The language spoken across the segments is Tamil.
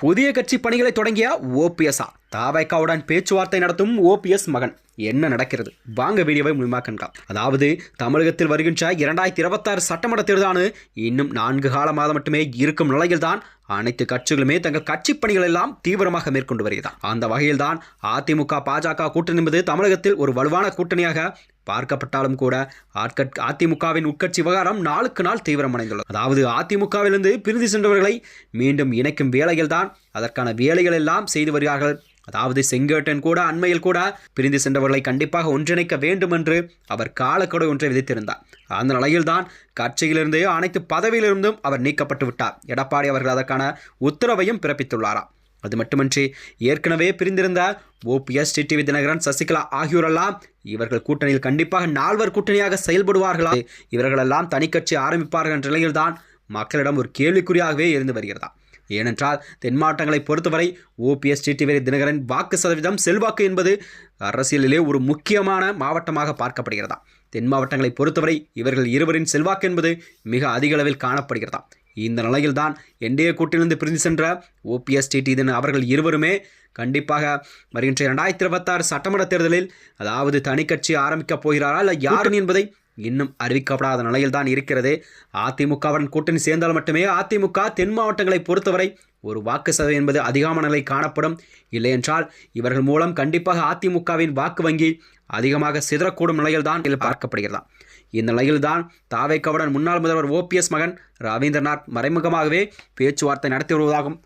புதிய கட்சி பணிகளை தொடங்கிய ஓபிஎஸ்ஆ தாவைக்காவுடன் பேச்சுவார்த்தை நடத்தும் ஓபிஎஸ் மகன். என்ன நடக்கிறது? வாங்க வீடியோவை முழுமா கண்காம். அதாவது தமிழகத்தில் வருகின்ற இரண்டாயிரத்தி இருபத்தாறு சட்டமன்ற தேர்தலானு இன்னும் நான்கு கால மாதம் மட்டுமே இருக்கும் நிலையில்தான் அனைத்து கட்சிகளுமே தங்கள் கட்சி பணிகள் எல்லாம் தீவிரமாக மேற்கொண்டு வருகிறார். அந்த வகையில்தான் அதிமுக பாஜக கூட்டணி என்பது தமிழகத்தில் ஒரு வலுவான கூட்டணியாக பார்க்கப்பட்டாலும் கூட ஆட்கட் அதிமுகவின் உட்கட்சி விவகாரம் நாளுக்கு நாள் தீவிரமடைந்துள்ளது. அதாவது அதிமுகவிலிருந்து பிரிந்து சென்றவர்களை மீண்டும் இணைக்கும் வேலைகள்தான் அதற்கான வேலைகள் எல்லாம் செய்து வருகிறார்கள். அதாவது செங்கோட்டன் கூட அண்மையில் கூட பிரிந்து சென்றவர்களை கண்டிப்பாக ஒன்றிணைக்க வேண்டும் என்று அவர் காலக்கடு ஒன்றை விதித்திருந்தார். அந்த நிலையில்தான் கட்சியிலிருந்து அனைத்து பதவியிலிருந்தும் அவர் நீக்கப்பட்டு விட்டார். எடப்பாடி அவர்கள் அதற்கான உத்தரவையும் பிறப்பித்துள்ளாராம். அது மட்டுமன்றி ஏற்கனவே பிரிந்திருந்த ஓபிஎஸ் டிடிவி தினகரன் சசிகலா ஆகியோரெல்லாம் இவர்கள் கூட்டணியில் கண்டிப்பாக நால்வர் கூட்டணியாக செயல்படுவார்களா? இவர்களெல்லாம் தனிக்கட்சி ஆரம்பிப்பார்கள் என்ற நிலையில்தான் மக்களிடம் ஒரு கேள்விக்குறியாகவே இருந்து வருகிறதா? ஏனென்றால் தென் மாவட்டங்களை பொறுத்தவரை ஓபிஎஸ் டிடிவி தினகரன் வாக்கு சதவீதம் செல்வாக்கு என்பது அரசியலிலே ஒரு முக்கியமான மாவட்டமாக பார்க்கப்படுகிறதா? தென் மாவட்டங்களை பொறுத்தவரை இவர்கள் இருவரின் செல்வாக்கு என்பது மிக அதிக அளவில் காணப்படுகிறதா? இந்த நிலையில்தான் என்டிஏ கூட்டிலிருந்து பிரிந்து சென்ற ஓபிஎஸ் டிடி தின அவர்கள் இருவருமே கண்டிப்பாக வருகின்ற இரண்டாயிரத்தி இருபத்தாறு சட்டமன்ற தேர்தலில் அதாவது தனிக்கட்சி ஆரம்பிக்கப் போகிறாரா இல்லை யாருன்னு என்பதை இன்னும் அறிவிக்கப்படாத நிலையில் தான் இருக்கிறது. அதிமுகவுடன் கூட்டணி சேர்ந்தால் மட்டுமே அதிமுக தென் மாவட்டங்களை பொறுத்தவரை ஒரு வாக்கு சதவீதம் என்பது அதிகமான நிலை காணப்படும். இல்லையென்றால் இவர்கள் மூலம் கண்டிப்பாக அதிமுகவின் வாக்கு வங்கி அதிகமாக சிதறக்கூடும் நிலையில்தான் இதில் பார்க்கப்படுகிறதா. இந்த நிலையில்தான் தாவேக்கவுடன் முன்னாள் முதல்வர் ஓபிஎஸ் மகன் ரவீந்திரநாத் மறைமுகமாகவே பேச்சுவார்த்தை நடத்தி வருவதாகவும்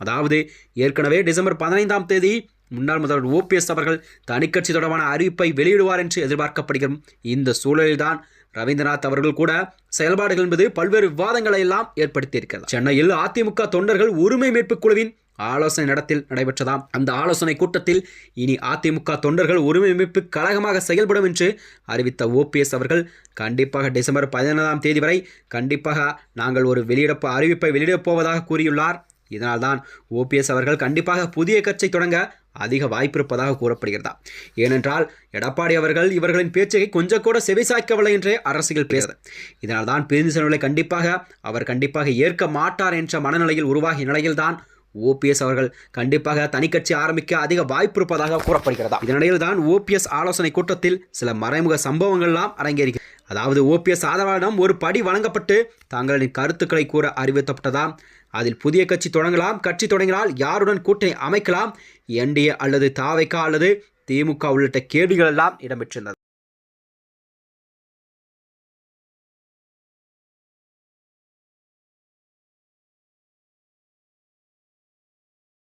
அதாவது ஏற்கனவே டிசம்பர் பதினைந்தாம் தேதி முன்னாள் முதல்வர் ஓபிஎஸ் அவர்கள் தனிக்கட்சி தொடர்பான அறிவிப்பை வெளியிடுவார் என்று எதிர்பார்க்கப்படுகிறோம். இந்த சூழலில்தான் ரவீந்திரநாத் அவர்கள் கூட செயல்பாடுகள் என்பது பல்வேறு விவாதங்களை எல்லாம் ஏற்படுத்தியிருக்கிறது சென்னையில் அதிமுக தொண்டர்கள் உரிமை மீட்பு குழுவின் ஆலோசனை நடத்தில் நடைபெற்றதாம். அந்த ஆலோசனை கூட்டத்தில் இனி அதிமுக தொண்டர்கள் உரிமை கழகமாக செயல்படும் என்று அறிவித்த ஓபிஎஸ் அவர்கள் கண்டிப்பாக டிசம்பர் பதினேழாம் தேதி வரை கண்டிப்பாக நாங்கள் ஒரு வெளியிடப்ப அறிவிப்பை வெளியிடப் போவதாக கூறியுள்ளார். இதனால்தான் ஓபிஎஸ் அவர்கள் கண்டிப்பாக புதிய கட்சி தொடங்க அதிக வாய்ப்பு இருப்பதாக கூறப்படுகிறதா? ஏனென்றால் எடப்பாடி அவர்கள் இவர்களின் பேச்சை கொஞ்சம் கூட செவிசாய்க்கவில்லை என்றே அரசியல் பேசுது இதனால் தான் பிரிந்து செல்வங்களை கண்டிப்பாக அவர் கண்டிப்பாக ஏற்க மாட்டார் என்ற மனநிலையில் உருவாகிய நிலையில்தான் ஓபிஎஸ் அவர்கள் கண்டிப்பாக தனிக்கட்சி ஆரம்பிக்க அதிக வாய்ப்பு இருப்பதாக கூறப்படுகிறதா? இதனிடையில் தான் ஓபிஎஸ் ஆலோசனை கூட்டத்தில் சில மறைமுக சம்பவங்கள்லாம் அரங்கேறி அதாவது ஓபிஎஸ் ஆதரவாளரிடம் ஒரு படி வழங்கப்பட்டு தங்களின் கருத்துக்களை கூற அறிவிக்கப்பட்டதாம் அதில் புதிய கட்சி தொடங்கலாம் கட்சி தொடங்கினால் யாருடன் கூட்டணி அமைக்கலாம்? என்டிஏ அல்லது தாவைக்கா அல்லது திமுக உள்ளிட்ட கேள்விகள் எல்லாம் இடம்பெற்றிருந்தது.